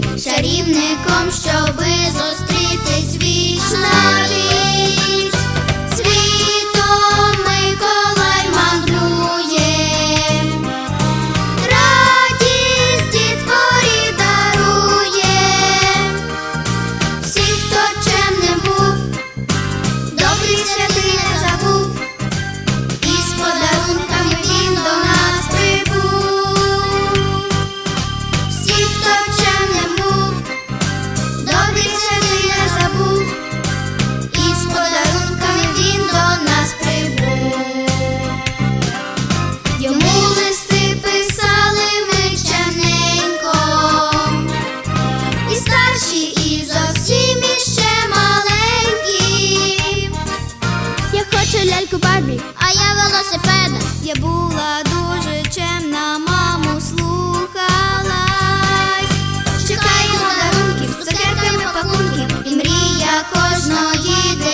бути шарівником, щоби зо. небі, а я велосипеда. Я була дуже чемна, маму слухалась. Чекаємо дарунків, з цукерками пакунків, і мрія кожного діда.